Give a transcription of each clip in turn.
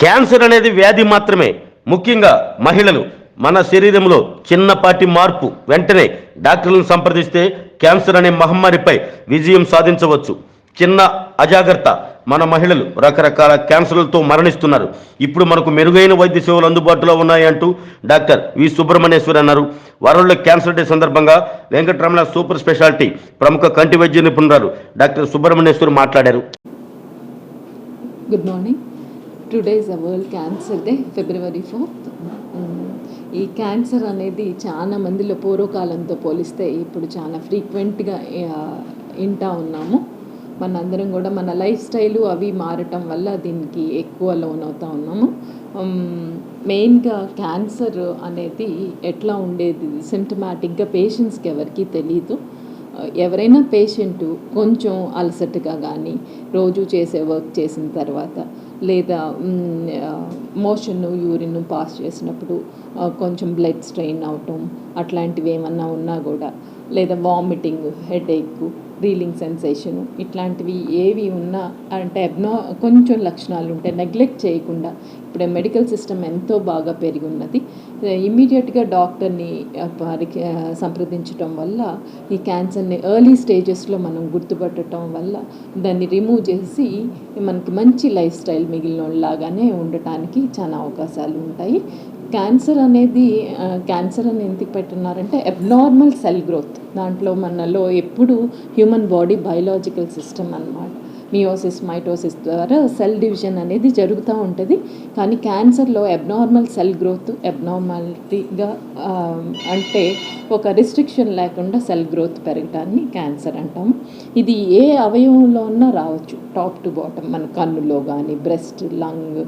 Cancer అనేది వ్యాధి మాత్రమే. ముఖ్యంగా మహిళలు. మన శరీరంలో చిన్నపాటి మార్పు వెంటనే డాక్టర్లను సంప్రదిస్తే క్యాన్సర్ అనే మహమ్మారిపై విజయం సాధించవచ్చు. చిన్న అజాగ్రత్త. మన మహిళలు రకరకాల క్యాన్సర్లతో మరణిస్తున్నారు. ఇప్పుడు మనకు మెరుగైన వైద్య సేవలు అందుబాటులో ఉన్నాయంటూ డాక్టర్ వి. సుబ్రహ్మణ్యేశ్వర్ అన్నారు. వరల్డ్ క్యాన్సర్ డే సందర్భంగా వెంకటరమణ సూపర్ స్పెషాలిటీ ప్రముఖ కంటి వైద్య నిపుణురాలు డాక్టర్ సుబ్రహ్మణ్యేశ్వర్ మాట్లాడారు. Good morning today is a world cancer day February fourth ఈ క్యాన్సర్ అనేది చాలా మందిలో పూర్వకాలంతో పోలిస్తే ఇప్పుడు చాలా ఫ్రీక్వెంట్గా వింటా ఉన్నాము. మనందరం కూడా మన లైఫ్ స్టైలు అవి మారటం వల్ల దీనికి ఎక్కువ లోన్ అవుతా ఉన్నాము. మెయిన్గా క్యాన్సర్ అనేది ఎట్లా ఉండేది? సిమ్టమాటిక్గా పేషెంట్స్కి ఎవరికి తెలియదు ఎవరైనా పేషెంట్ కొంచెం అలసటగా కానీ రోజు చేసే వర్క్ చేసిన తర్వాత లేదా మోషన్ యూరిన్ పాస్ చేసినప్పుడు కొంచెం బ్లడ్ స్ట్రెయిన్ అవటం అట్లాంటివి ఏమన్నా ఉన్నా కూడా లేదా వామిటింగ్ హెడేక్ రీలింగ్ సెన్సేషన్ ఇట్లాంటివి ఏవి ఉన్నా అంటే అబ్నా కొంచెం లక్షణాలు ఉంటాయి నెగ్లెక్ట్ చేయకుండా ఇప్పుడు మెడికల్ సిస్టమ్ ఎంతో బాగా పెరిగి ఉన్నది ఇమ్మీడియట్గా డాక్టర్ని ఆ, సంప్రదించటం వల్ల ఈ క్యాన్సర్ని ఎర్లీ స్టేజెస్లో మనం గుర్తుపట్టడం వల్ల దాన్ని రిమూవ్ చేసి మనకి మంచి లైఫ్ స్టైల్ మిగిలిన లాగానే ఉండటానికి చాలా అవకాశాలు ఉంటాయి. క్యాన్సర్ అనేది క్యాన్సర్ అని ఎందుకు పెట్టున్నారంటే అబ్నార్మల్ సెల్ గ్రోత్. దాంట్లో మనలో ఎప్పుడు హ్యూమన్ బాడీ బయలాజికల్ సిస్టమ్ అన్నమాట. మియోసిస్ మైటోసిస్ ద్వారా సెల్ డివిజన్ అనేది జరుగుతూ ఉంటుంది. కానీ క్యాన్సర్లో అబ్నార్మల్ సెల్ గ్రోత్ అబ్నార్మాలిటీగా అంటే ఒక రిస్ట్రిక్షన్ లేకుండా సెల్ గ్రోత్ పెరగటాన్ని క్యాన్సర్ అంటాము. ఇది ఏ అవయవంలో ఉన్నా రావచ్చు. టాప్ టు బాటమ్ మన కన్నులో కానీ బ్రెస్ట్ లంగ్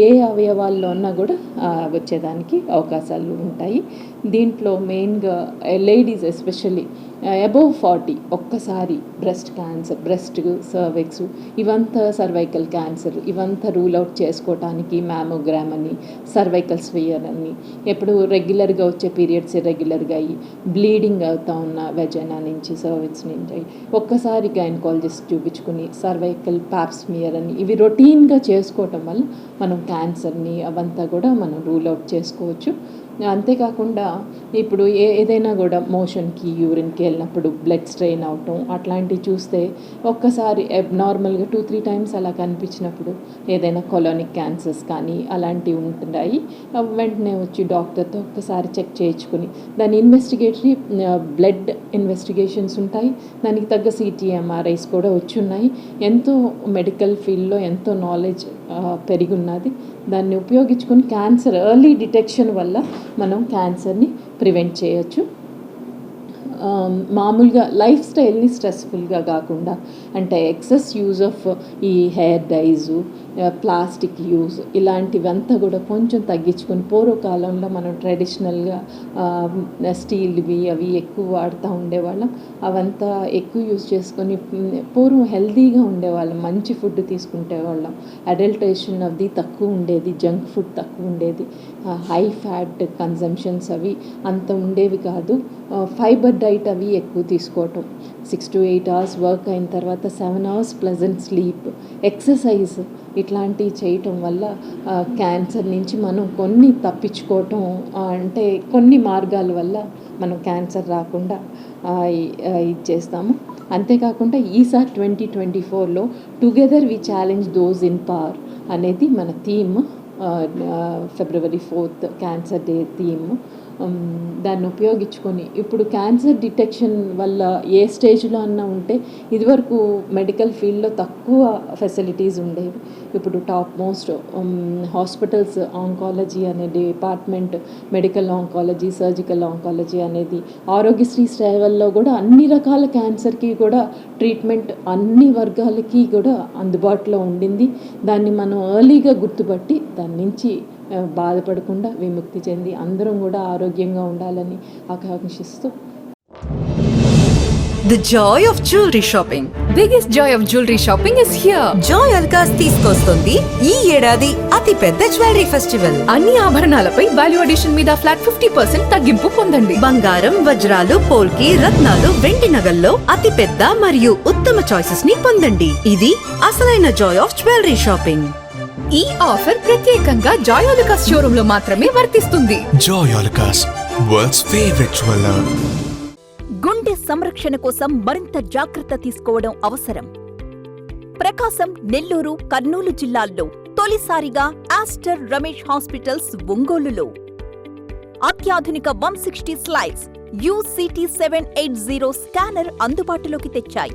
ఏ అవయవాల్లో ఉన్నా కూడా వచ్చేదానికి అవకాశాలు ఉంటాయి. దీంట్లో మెయిన్గా లేడీస్ ఎస్పెషల్లీ అబోవ్ ఫార్టీ ఒక్కసారి బ్రెస్ట్ క్యాన్సర్ బ్రెస్ట్ సర్వెక్స్ ఇవంతా సర్వైకల్ క్యాన్సర్ ఇవంతా రూల్ అవుట్ చేసుకోవటానికి మ్యామోగ్రామ్ అని సర్వైకల్ స్వియర్ అని ఎప్పుడు రెగ్యులర్గా వచ్చే పీరియడ్స్ రెగ్యులర్గా అయ్యి బ్లీడింగ్ అవుతా ఉన్న వెజైనా నుంచి సర్వీక్స్ నుంచి ఒక్కసారి గైనకాలజిస్ట్ చూపించుకుని సర్వైకల్ ప్యాప్స్మియర్ అని ఇవి రొటీన్గా చేసుకోవటం వల్ల మనం క్యాన్సర్ని అవంతా కూడా మనం రూల్ అవుట్ చేసుకోవచ్చు. అంతేకాకుండా ఇప్పుడు ఏ ఏదైనా కూడా మోషన్కి యూరిన్కి వెళ్ళినప్పుడు బ్లడ్ స్ట్రెయిన్ అవటం అట్లాంటివి చూస్తే ఒక్కసారి నార్మల్గా టూ త్రీ టైమ్స్ అలా కనిపించినప్పుడు ఏదైనా కొలోనిక్ క్యాన్సర్స్ కానీ అలాంటివి ఉంటున్నాయి వెంటనే వచ్చి డాక్టర్తో ఒక్కసారి చెక్ చేయించుకుని దాని ఇన్వెస్టిగేటరీ బ్లడ్ ఇన్వెస్టిగేషన్స్ ఉంటాయి దానికి తగ్గ సిటీఎంఆర్ఐస్ కూడా వచ్చి ఉన్నాయి. ఎంతో మెడికల్ ఫీల్డ్లో ఎంతో నాలెడ్జ్ పెరిగి ఉన్నది దాన్ని ఉపయోగించుకొని క్యాన్సర్ ఎర్లీ డిటెక్షన్ వల్ల మనం క్యాన్సర్ని ప్రివెంట్ చేయొచ్చు. మామూలుగా లైఫ్ స్టైల్ని స్ట్రెస్ఫుల్గా కాకుండా అంటే ఎక్సెస్ యూజ్ ఆఫ్ ఈ హెయిర్ డైజు ప్లాస్టిక్ యూజ్ ఇలాంటివంతా కూడా కొంచెం తగ్గించుకొని పూర్వకాలంలో మనం ట్రెడిషనల్గా స్టీల్వి అవి ఎక్కువ వాడుతూ ఉండేవాళ్ళం. అవంతా ఎక్కువ యూజ్ చేసుకొని పూర్వం హెల్తీగా ఉండేవాళ్ళం మంచి ఫుడ్ తీసుకుంటే వాళ్ళం అడల్టేషన్ అది తక్కువ ఉండేది జంక్ ఫుడ్ తక్కువ ఉండేది హై ఫ్యాట్ కన్జంప్షన్స్ అవి అంత ఉండేవి కాదు. ఫైబర్ డైట్ అవి ఎక్కువ తీసుకోవటం. Six to eight hours work అయిన తర్వాత seven hours pleasant sleep exercise ఇట్లాంటివి చేయటం వల్ల క్యాన్సర్ నుంచి మనం కొన్ని తప్పించుకోవటం అంటే కొన్ని మార్గాల వల్ల మనం క్యాన్సర్ రాకుండా ఇది చేస్తాము. అంతేకాకుండా ఈసారి ట్వంటీ ట్వంటీ ఫోర్లో together we challenge those in power అనేది మన theme February fourth cancer day theme. దాన్ని ఉపయోగించుకొని. ఇప్పుడు క్యాన్సర్ డిటెక్షన్ వల్ల ఏ స్టేజ్లో అన్నా ఉంటే ఇదివరకు మెడికల్ ఫీల్డ్లో తక్కువ ఫెసిలిటీస్ ఉండేవి. ఇప్పుడు టాప్ మోస్ట్ హాస్పిటల్స్ ఆంకాలజీ అనే department medical oncology surgical oncology అనేది ఆరోగ్యశ్రీ సేవల్లో కూడా అన్ని రకాల క్యాన్సర్కి కూడా ట్రీట్మెంట్ అన్ని వర్గాలకి కూడా అందుబాటులో ఉండింది. దాన్ని మనం ఎర్లీగా గుర్తుపట్టి దాని నుంచి బాధపడకుండా విముక్తి చెంది అందరం కూడా ఆరోగ్యంగా ఉండాలని ఆకాంక్షిస్తూ. The joy of jewelry shopping. biggest joy of jewelry shopping is here. Joy Alukkas తీసుకొస్తుంది ఈ ఏడాది అతి పెద్ద జ్యువెలరీ ఫెస్టివల్ అన్ని ఆభరణాలపై వాల్యూ అడిషన్ మీద ఫ్లాట్ ఫిఫ్టీ పర్సెంట్ తగ్గింపు పొందండి. బంగారం వజ్రాలు పోల్కి రత్నాలు వెండి నగల్లో అతి పెద్ద మరియు ఉత్తమ చాయిసెస్ని పొందండి. ఇది అసలైన జాయ్ ఆఫ్ జ్యువెలరీ షాపింగ్ ఈ ఆఫర్ ప్రత్యేకంగా జాయోలుకాస్ షోరూమ్లో మాత్రమే వర్తిస్తుంది. Alucas, world's favorite jeweler. గుండె సంరక్షణ కోసం మరింత జాగ్రత్త తీసుకోవడం అవసరం. ప్రకాశం నెల్లూరు కర్నూలు జిల్లాల్లో తొలిసారిగా ఆస్టర్ రమేష్ హాస్పిటల్స్ ఒంగోలులో. అత్యాధునిక వన్ సిక్స్టీ స్లైడ్స్ యూసిటీ సెవెన్ ఎయిట్ జీరో స్కానర్ అందుబాటులోకి తెచ్చాయి.